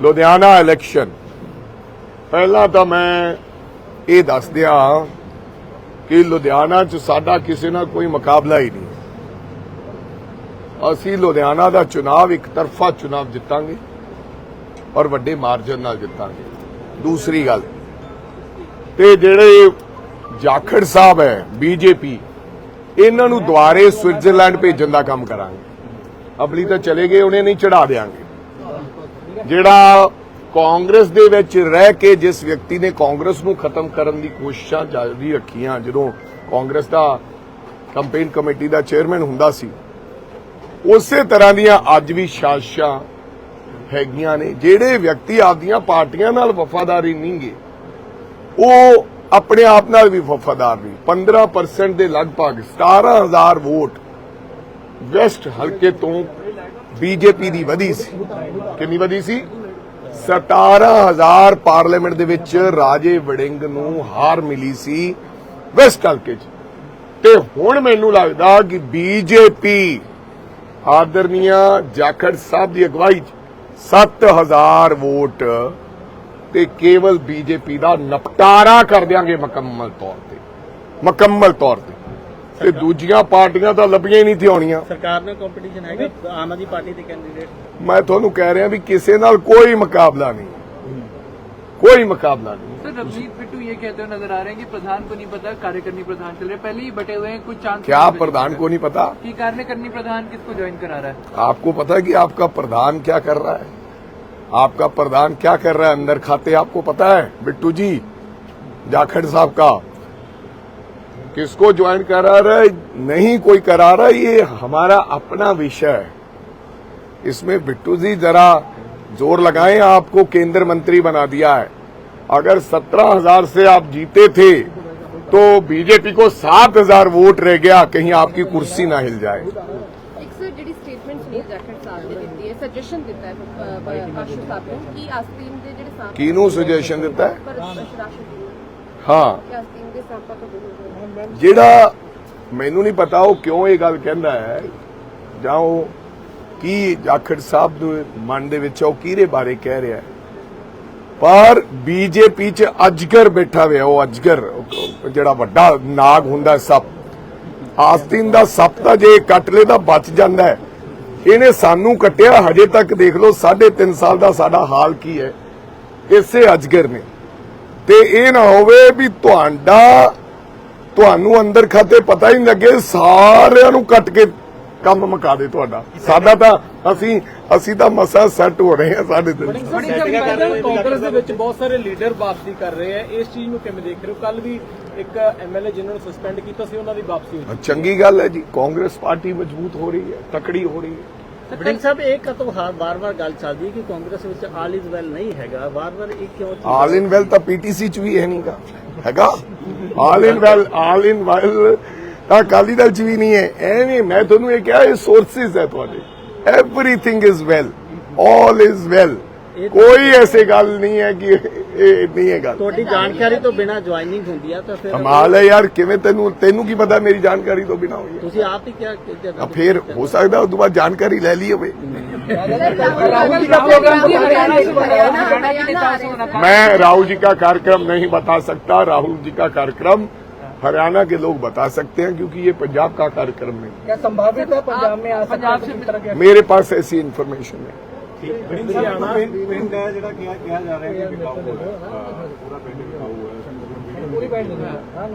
Ludhiana election ਪਹਿਲਾਂ ਤਾਂ ਮੈਂ ਇਹ ਦੱਸ ਦਿਆਂ ਕਿ ਲੁਧਿਆਣਾ 'ਚ ਸਾਡਾ ਕਿਸੇ ਨਾਲ ਕੋਈ ਮੁਕਾਬਲਾ ਹੀ ਨਹੀਂ। ਅਸੀਂ ਲੁਧਿਆਣਾ ਦਾ ਚੁਣਾਵ ਇੱਕ ਤਰਫਾ ਚੁਣਾਵ ਜਿੱਤਾਂਗੇ ਔਰ ਵੱਡੇ ਮਾਰਜਨ ਨਾਲ ਜਿੱਤਾਂਗੇ। ਦੂਸਰੀ ਗੱਲ, ਤੇ ਜਿਹੜੇ ਜਾਖੜ ਸਾਹਿਬ ਹੈ, ਬੀਜੇਪੀ, ਇਹਨਾਂ ਨੂੰ ਦੁਆਰੇ ਸਵਿਟਜ਼ਰਲੈਂਡ ਭੇਜਣ ਦਾ ਕੰਮ ਕਰਾਂਗੇ। ਅਬਲੀ ਤਾਂ ਚਲੇ ਗਏ, ਉਹਨੇ ਨਹੀਂ ਚੜਾ ਦੇਾਂਗੇ ਜਿਹੜਾ ਕਾਂਗਰਸ ਦੇ ਵਿੱਚ ਰਹਿ ਕੇ ਜਿਸ ਵਿਅਕਤੀ ਨੇ ਕਾਂਗਰਸ ਨੂੰ ਖਤਮ ਕਰਨ ਦੀ ਕੋਸ਼ਿਸ਼ਾਂ ਜਾਰੀ ਰੱਖੀਆਂ, ਜਦੋਂ ਕਾਂਗਰਸ ਦਾ ਕੈਂਪੇਨ ਕਮੇਟੀ ਦਾ ਚੇਅਰਮੈਨ ਹੁੰਦਾ ਸੀ, ਉਸੇ ਤਰ੍ਹਾਂ ਦੀਆਂ ਅੱਜ ਵੀ ਸਾਜ਼ਿਸ਼ਾਂ ਹੈਗੀਆਂ ਨੇ, ਜਿਹੜੇ ਵਿਅਕਤੀ ਆਪਦੀਆਂ ਪਾਰਟੀਆਂ ਨਾਲ ਵਫਾਦਾਰੀ ਨਹੀਂਗੇ ਉਹ ਆਪਣੇ ਆਪ ਨਾਲ ਵੀ ਵਫਾਦਾਰ ਨਹੀਂ 15% ਦੇ ਲਗਭਗ 17000 ਵੋਟ ਵੈਸਟ ਹਲਕੇ ਤੋਂ ਬੀਜੇਪੀ ਦੀ ਵਧੀ ਸੀ। ਕਿੰਨੀ ਵਧੀ ਸੀ? 17000 ਪਾਰਲੀਮੈਂਟ ਦੇ ਵਿੱਚ ਰਾਜੇ ਵੜਿੰਗ ਨੂੰ ਹਾਰ ਮਿਲੀ ਸੀ ਵੈਸਟ ਹਲਕੇ 'ਚ। ਤੇ ਹੁਣ ਮੈਨੂੰ ਲੱਗਦਾ ਕਿ ਬੀਜੇਪੀ ਆਦਰਨੀਆ ਜਾਖੜ ਸਾਹਿਬ ਦੀ ਅਗਵਾਈ 'ਚ 7000 ਵੋਟ ਤੇ ਕੇਵਲ ਬੀਜੇਪੀ ਦਾ ਨਪਟਾਰਾ ਕਰ ਦਿਆਂਗੇ ਮੁਕੰਮਲ ਤੌਰ ਤੇ। ਮੁਕੰਮਲ ਤੌਰ ਤੇ। ਤੇ ਦੂਜੀਆਂ ਪਾਰਟੀਆਂ ਤਾਂ ਲੱਭੀਆਂ ਹੀ ਨਹੀਂ ਥੀ ਹੋਣੀਆਂ ਸਰਕਾਰ ਨਾਲ ਕੰਪੀਟੀਸ਼ਨ ਹੈਗਾ ਆਮ ਆਦਮੀ ਪਾਰਟੀ ਦੇ ਕੈਂਡੀਡੇਟ ਮੈਂ ਤੁਹਾਨੂੰ ਕਹਿ ਰਿਹਾ ਵੀ ਕਿਸੇ ਨਾਲ ਕੋਈ ਮੁਕਾਬਲਾ ਨਹੀਂ ਕੋਈ ਮੁਕਾਬਲਾ ਨਹੀਂ सर रवनीत बिट्टू ये कहते हुए नजर आ रहे हैं कि प्रधान को नहीं पता कार्यकारिणी प्रधान चल रहे हैं। पहले ही बटे हुए हैं कुछ चांस क्या प्रधान को नहीं पता कि कार्यकारिणी प्रधान किसको ज्वाइन करा रहा है आपको पता है कि आपका प्रधान क्या कर रहा है आपका प्रधान क्या कर रहा है अंदर खाते आपको पता है बिट्टू जी जाखड़ साहब का किसको ज्वाइन करा रहा है? नहीं कोई करा रहा है। ये हमारा अपना विषय है। इसमें बिट्टू जी जरा ज़ोर लगाए आपको केंद्र मंत्री बना दिया है। अगर सत्रह हज़ार से आप जीते थे तो बीजेपी को सात हज़ार वोट रह गया कहीं आपकी कुर्सी ना हिल जाए। किनू सजेशन दिता है ਹਾਂ। ਕਿ ਦੇ ਸਾਂਪਾਂ ਤੋਂ ਦੂਰ ਜਿਹੜਾ ਮੈਨੂੰ ਨਹੀਂ ਪਤਾ ਉਹ ਕਿਉਂ ਇਹ ਗੱਲ ਕਹਿੰਦਾ ਹੈ, ਜਾਂ ਉਹ ਕੀ ਜਾਖੜ ਸਾਹਿਬ ਦੇ ਮਨ ਦੇ ਵਿੱਚ ਉਹ ਕਿਹਦੇ ਬਾਰੇ ਕਹਿ ਰਿਹਾ ਹੈ। ਪਰ ਬੀਜੇਪੀ ਚ ਅਜਗਰ ਬੈਠਾ ਹੋਇਆ, ਉਹ ਅਜਗਰ ਜਿਹੜਾ ਵੱਡਾ ਨਾਗ ਹੁੰਦਾ ਸੱਪ ਆਸਤੀਨ ਦਾ ਸੱਪ ਤਾਂ ਜੇ ਕੱਟ ਲੇ ਤਾਂ ਬਚ ਜਾਂਦਾ ਹੈ, ਇਹਨੇ ਸਾਨੂੰ ਕੱਟਿਆ, ਹਜੇ ਤੱਕ ਦੇਖ ਲਓ 3.5 ਸਾਲ ਦਾ ਸਾਡਾ ਹਾਲ ਕੀ ਹੈ। ਇਸੇ ਅਜਗਰ ਨੇ। ਤੇ ਇਹ ਨਾ ਹੋਵੇ ਵੀ ਤੁਹਾਡਾ ਤੁਹਾਨੂੰ ਅੰਦਰ ਖਾਤੇ ਪਤਾ ਹੀ ਨਹੀਂ ਲੱਗੇ ਸਾਰਿਆਂ ਨੂੰ ਕੱਟ ਕੇ ਕੰਮ ਮੁਕਾ ਦੇ ਤੁਹਾਡਾ। ਸਾਡਾ ਤਾਂ ਅਸੀਂ ਅਸੀਂ ਤਾਂ ਮਸਾ ਸੈੱਟ ਹੋ ਰਹੇ ਹਾਂ ਸਾਡੇ ਤੇ। ਕਾਂਗਰਸ ਦੇ ਵਿੱਚ ਬਹੁਤ ਸਾਰੇ ਲੀਡਰ ਵਾਪਸੀ ਕਰ ਰਹੇ ਆ ਇਸ ਚੀਜ਼ ਨੂੰ ਕਿਵੇਂ ਦੇਖ ਰਹੇ ਹੋ? ਕੱਲ ਵੀ ਇੱਕ ਐਮਐਲਏ ਜਿਨ੍ਹਾਂ ਨੂੰ ਸਸਪੈਂਡ ਕੀਤਾ ਸੀ ਉਹਨਾਂ ਦੀ ਵਾਪਸੀ ਹੋਈ। ਚੰਗੀ ਗੱਲ ਹੈ ਜੀ ਕਾਂਗਰਸ ਪਾਰਟੀ ਮਜ਼ਬੂਤ ਹੋ ਰਹੀ ਹੈ ਤਕੜੀ ਹੋ ਰਹੀ ਹੈ। ਬੜਿੰਗ ਸਾਹਿਬ ਇਹ ਕਦੋਂ ਵਾਰ-ਵਾਰ ਗੱਲ ਚੱਲਦੀ ਹੈ ਕਿ ਕਾਂਗਰਸ ਵਿੱਚ ਆਲ ਇਜ਼ ਵੈਲ ਨਹੀਂ ਹੈਗਾ। ਵਾਰ-ਵਾਰ ਇਹ ਕਿਉਂ ਆਲ ਇਨ ਵੈਲ ਤਾਂ ਪੀਟੀਸੀ ਚ ਵੀ ਹੈ ਨਹੀਂਗਾ ਹੈਗਾ? ਆਲ ਇਨ ਵੈਲ ਆਲ ਇਨ ਵੈਲ ਤਾਂ ਅਕਾਲੀ ਦਲ ਚ ਵੀ ਨਹੀਂ ਹੈ। ਐਵੇਂ ਮੈਂ ਤੁਹਾਨੂੰ ਇਹ ਕਿਹਾ ਇਹ ਸੋਰਸਸ ਹੈ ਤੁਹਾਡੇ। Everything is well all is well ਕੋਈ ਐਸੀ ਗੱਲ ਨਹੀਂ ਹੈ ਕਿ ਇਹ ਨਹੀਂ ਹੈ ਗੱਲ ਤੁਹਾਡੀ ਜਾਣਕਾਰੀ ਤੋਂ ਬਿਨਾ ਜੁਆਇਨਿੰਗ ਹੁੰਦੀ ਆ ਤਾਂ ਫਿਰ ਕਮਾਲ ਹੈ ਯਾਰ ਕਿਵੇਂ ਤੈਨੂੰ ਤੈਨੂੰ ਕੀ ਪਤਾ ਮੇਰੀ ਜਾਣਕਾਰੀ ਤੋਂ ਬਿਨਾ ਹੋਈ ਹੈ ਤੁਸੀਂ ਆਪ ਹੀ ਕਿਹਾ ਕਿ ਤਾਂ ਫੇਰ ਹੋ ਸਕਦਾ ਉਸ ਤੋਂ ਬਾਅਦ ਜਾਣਕਾਰੀ ਲੈ ਲਈ ਹੋਵੇ राहुल जी का प्रोग्राम भी हरियाणा से हरियाणा हरियाणा के नेताओं से होना था मैं राहुल जी का कार्यक्रम नहीं बता सकता राहुल जी का कार्यक्रम हरियाणा के लोग बता सकते हैं क्योंकि ये पंजाब का कार्यक्रम नहीं क्या संभावित है पंजाब में आ पंजाब से है मेरे पास ऐसी इन्फॉर्मेशन है ਪਿੰਡ ਹੈ ਜਿਹੜਾ ਕਿਹਾ ਕਿਹਾ ਜਾ ਰਿਹਾ ਕਿ ਵਿਕਾਊ ਹੈ ਪੂਰਾ ਪਿੰਡ ਵਿਕਾਊ ਹੈ